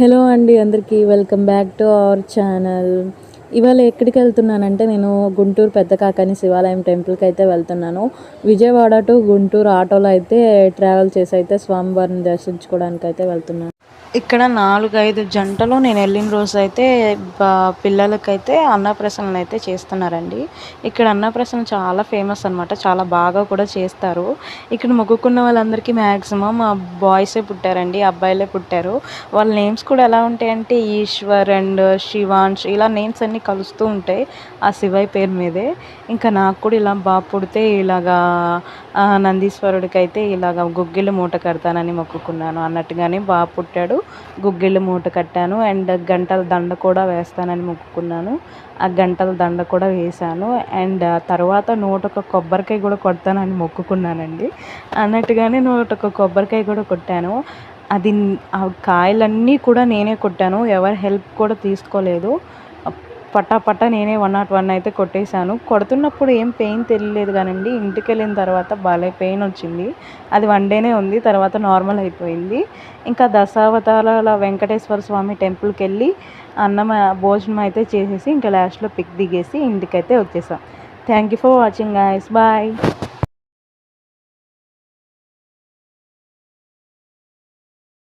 Hello అండి అందరికీ welcome back to our channel. ఇవాళ ఎక్కడికి వెళ్తున్నానంటే నేను గుంటూరు పెద్ద కాకాని శివాలయం టెంపుల్కి అయితే వెళ్తున్నాను. విజయవాడ టు గుంటూరు ఆటోలో అయితే ట్రావెల్ చేసి అయితే స్వామివారిని దర్శించుకోవడానికి అయితే వెళ్తున్నాను. ఇక్కడ నాలుగైదు జంటలు నేను వెళ్ళిన రోజు అయితే బా- పిల్లలకైతే అన్నప్రసన్నలు అయితే చేస్తున్నారండి. ఇక్కడ అన్నప్రసన్న చాలా ఫేమస్ అనమాట చాలా బాగా కూడా చేస్తారు. ఇక్కడ మొక్కుకున్న వాళ్ళందరికీ మ్యాక్సిమం బాయ్సే పుట్టారండి అబ్బాయిలే పుట్టారు. వాళ్ళ నేమ్స్ కూడా ఎలా ఉంటాయంటే ఈశ్వర్ అండ్ శివాంష్ ఇలా నేమ్స్ అన్నీ కలుస్తూ ఉంటాయి ఆ శివయ్య పేరు మీదే. ఇంకా నాకు కూడా ఇలా బాగా పుడితే ఇలాగా నందీశ్వరుడికి అయితే ఇలాగ గుగ్గిళ్ళు మూట కడతానని మొక్కుకున్నాను అన్నట్టుగానే బాగా పుట్టాడు. గుగ్గిళ్ళు మూట కట్టాను. అండ్ గంటల దండ కూడా వేస్తానని మొక్కుకున్నాను. ఆ గంటల దండ కూడా వేశాను. అండ్ తర్వాత నూటొక కొబ్బరికాయ కూడా కొడతానని మొక్కుకున్నానండి. అన్నట్టుగానే నూటొక కొబ్బరికాయ కూడా కొట్టాను. అది ఆ కాయలన్నీ కూడా నేనే కొట్టాను. ఎవరి హెల్ప్ కూడా తీసుకోలేదు. పట్టా పట్టా నేనే వన్ నాట్ వన్ అయితే కొట్టేశాను. కొడుతున్నప్పుడు ఏం పెయిన్ తెలియలేదు కానండి. ఇంటికి వెళ్ళిన తర్వాత భలే పెయిన్ వచ్చింది. అది వన్ డేనే ఉంది. తర్వాత నార్మల్ అయిపోయింది. ఇంకా దశావతారాల వెంకటేశ్వర స్వామి టెంపుల్కి వెళ్ళి అన్నం భోజనం అయితే చేసేసి ఇంకా లాస్ట్లో పిక్ దిగేసి ఇంటికైతే వచ్చేసాం. Thank you for watching guys. Bye.